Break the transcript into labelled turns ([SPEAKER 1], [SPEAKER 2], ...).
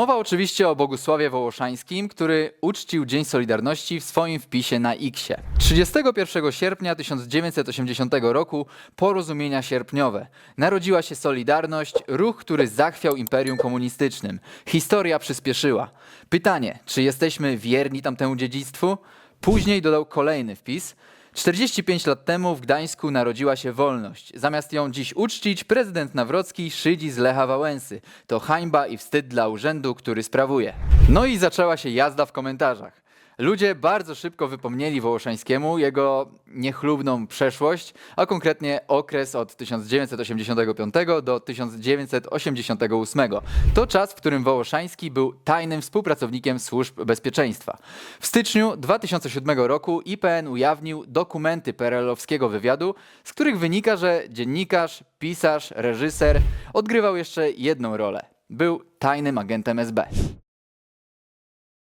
[SPEAKER 1] Mowa oczywiście o Bogusławie Wołoszańskim, który uczcił Dzień Solidarności w swoim wpisie na Xie. 31 sierpnia 1980 roku porozumienia sierpniowe. Narodziła się Solidarność, ruch, który zachwiał imperium komunistycznym. Historia przyspieszyła. Pytanie, czy jesteśmy wierni tamtemu dziedzictwu? Później dodał kolejny wpis. 45 lat temu w Gdańsku narodziła się wolność. Zamiast ją dziś uczcić, prezydent Nawrocki szydzi z Lecha Wałęsy. To hańba i wstyd dla urzędu, który sprawuje. No i zaczęła się jazda w komentarzach. Ludzie bardzo szybko wypomnieli Wołoszańskiemu jego niechlubną przeszłość, a konkretnie okres od 1985 do 1988. To czas, w którym Wołoszański był tajnym współpracownikiem służb bezpieczeństwa. W styczniu 2007 roku IPN ujawnił dokumenty PRL-owskiego wywiadu, z których wynika, że dziennikarz, pisarz, reżyser odgrywał jeszcze jedną rolę. Był tajnym agentem SB.